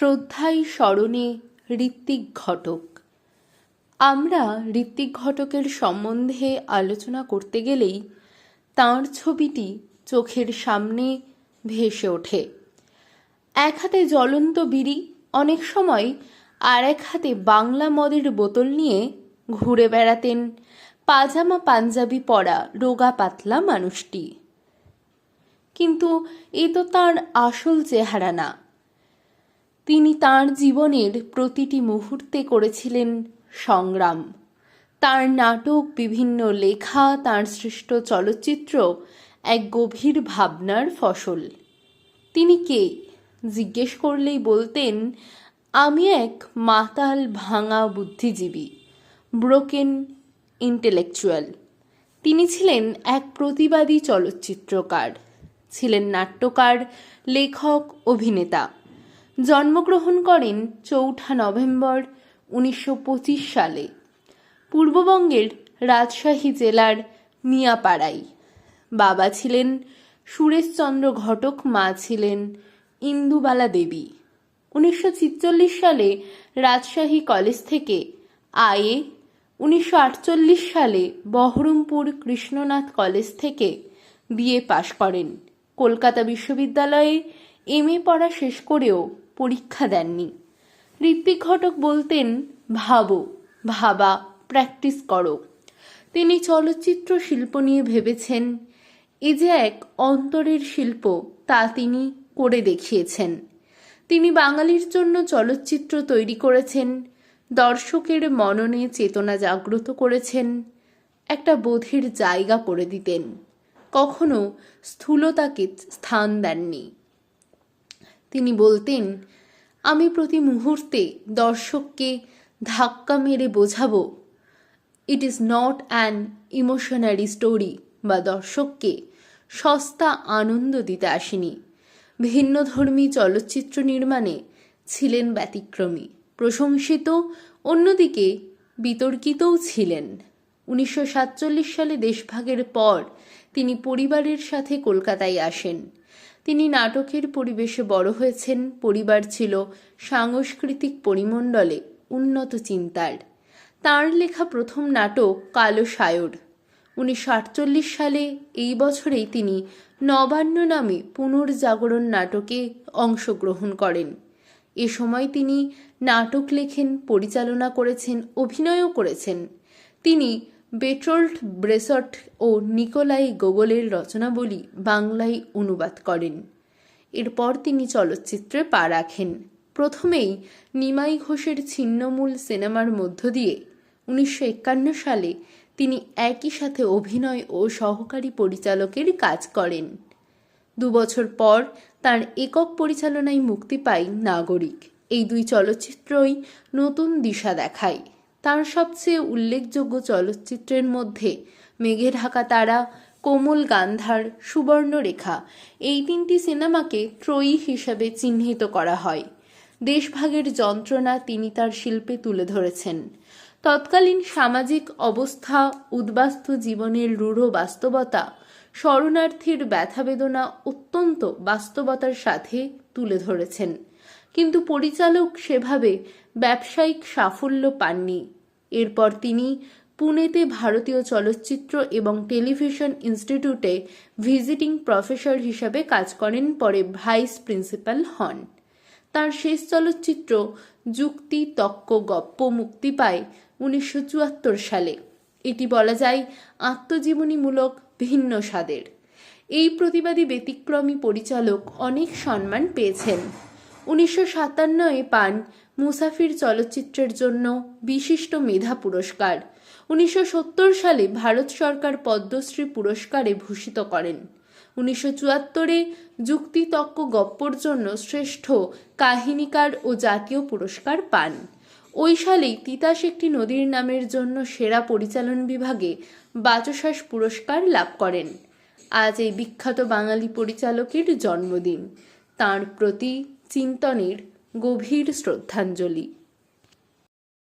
শ্রদ্ধায় স্মরণে ঋত্বিক ঘটক। আমরা ঋত্বিক ঘটকের সম্বন্ধে আলোচনা করতে গেলেই তাঁর ছবিটি চোখের সামনে ভেসে ওঠে। এক হাতে জ্বলন্ত বিড়ি, অনেক সময় আর এক হাতে বাংলা মদের বোতল নিয়ে ঘুরে বেড়াতেন পাজামা পাঞ্জাবি পরা রোগা পাতলা মানুষটি। কিন্তু এ তো তাঁর আসল চেহারা না। তিনি তাঁর জীবনের প্রতিটি মুহূর্তে করেছিলেন সংগ্রাম। তার নাটক, বিভিন্ন লেখা, তার সৃষ্ট চলচ্চিত্র এক গভীর ভাবনার ফসল। তিনি কে? জিজ্ঞেস করলেই বলতেন, আমি এক মাতাল ভাঙা বুদ্ধিজীবী ব্রোকেন ইন্টেলেকচুয়াল তিনি ছিলেন এক প্রতিবাদী চলচ্চিত্রকার, ছিলেন নাট্যকার, লেখক, অভিনেতা। জন্মগ্রহণ করেন চৌঠা নভেম্বর, উনিশশো পঁচিশ সালে। পূর্ববঙ্গের রাজশাহী জেলার মিয়াপাড়ায়। বাবা ছিলেন সুরেশচন্দ্র ঘটক, মা ছিলেন ইন্দুবালা দেবী। উনিশশো সালে রাজশাহী কলেজ থেকে আয়ে, উনিশশো আটচল্লিশ সালে বহরমপুর কৃষ্ণনাথ কলেজ থেকে বিএ পাশ করেন। কলকাতা বিশ্ববিদ্যালয়ে এম এ পড়া শেষ করেও পরীক্ষা দেননি। ঋত্বিক ঘটক বলতেন, ভাবো, ভাবা প্র্যাকটিস করো। তিনি চলচ্চিত্র শিল্প নিয়ে ভেবেছেন। এ যে এক অন্তরের শিল্প, তা তিনি করে দেখিয়েছেন। তিনি বাঙালির জন্য চলচ্চিত্র তৈরি করেছেন, দর্শকের মননে চেতনা জাগ্রত করেছেন, একটা বোধের জায়গা করে দিতেন। কখনো স্থূলতাকে স্থান দেননি। তিনি বলতেন, আমি প্রতি মুহূর্তে দর্শককে ধাক্কা মেরে বোঝাবো। It is not an emotional story বা দর্শককে সস্তা আনন্দ দিতে আসেনি। ভিন্নধর্মী চলচ্চিত্র নির্মাণে ছিলেন ব্যতিক্রমী, প্রশংসিত, অন্যদিকে বিতর্কিতও ছিলেন। উনিশশো সাতচল্লিশ সালে দেশভাগের পর তিনি পরিবারের সাথে কলকাতায় আসেন। তিনি নাটকের পরিবেশে বড় হয়েছেন, পরিবার ছিল সাংস্কৃতিক পরিমণ্ডলে উন্নত চিন্তার। তার লেখা প্রথম নাটক কালো সায়র। উনিশশো সালে এই বছরেই তিনি নবান্ন নামে পুনর্জাগরণ নাটকে অংশগ্রহণ করেন। এ সময় তিনি নাটক লেখেন, পরিচালনা করেছেন, অভিনয়ও করেছেন। তিনি বেট্রোল্ট ব্রেসট ও নিকোলাই গোগলের রচনাবলী বাংলায় অনুবাদ করেন। এরপর তিনি চলচ্চিত্রে পা রাখেন। প্রথমেই নিমাই ঘোষের ছিন্নমূল সিনেমার মধ্য দিয়ে উনিশশো একান্ন সালে তিনি একই সাথে অভিনয় ও সহকারী পরিচালকের কাজ করেন। দুবছর পর তার একক পরিচালনায় মুক্তি পায় নাগরিক। এই দুই চলচ্চিত্রই নতুন দিশা দেখায়। তার সবচেয়ে উল্লেখযোগ্য চলচ্চিত্রের মধ্যে মেঘে ঢাকা তারা, কোমল গান্ধার সুবর্ণরেখা এই তিনটি সিনেমাকে ত্রয়ী হিসাবে চিহ্নিত করা হয়। দেশভাগের যন্ত্রণা তিনি তার শিল্পে তুলে ধরেছেন। তৎকালীন সামাজিক অবস্থা, উদ্বাস্তু জীবনের রূঢ় বাস্তবতা শরণার্থীর ব্যথা বেদনা অত্যন্ত বাস্তবতার সাথে তুলে ধরেছেন। কিন্তু পরিচালক সেভাবে ব্যবসায়িক সাফল্য পাননি। এরপর তিনি পুনেতে ভারতীয় চলচ্চিত্র এবং টেলিভিশন ইনস্টিটিউটে ভিজিটিং প্রফেসর হিসাবে কাজ করেন, পরে ভাইস প্রিন্সিপাল হন। তার শেষ চলচ্চিত্র যুক্তি, তক্ক, গপ্প মুক্তি পায় উনিশশো চুয়াত্তর সালে। এটি বলা যায় আত্মজীবনীমূলক ভিন্ন স্বাদের। এই প্রতিবাদী ব্যতিক্রমী পরিচালক অনেক সম্মান পেয়েছেন। উনিশশো সাতান্নয়ে পান মুসাফির চলচ্চিত্রের জন্য বিশিষ্ট মেধা পুরস্কার। উনিশশো সত্তর সালে ভারত সরকার পদ্মশ্রী পুরস্কারে ভূষিত করেন। উনিশশো চুয়াত্তরে যুক্তিতক্ক গপ্পর জন্য শ্রেষ্ঠ কাহিনীকার ও জাতীয় পুরস্কার পান। ওই সালেই তিতাস একটি নদীর নামের জন্য সেরা পরিচালন বিভাগে বাচসাস পুরস্কার লাভ করেন। আজ এই বিখ্যাত বাঙালি পরিচালকের জন্মদিন। তাঁর প্রতি চিন্তনের গভীর শ্রদ্ধাঞ্জলি।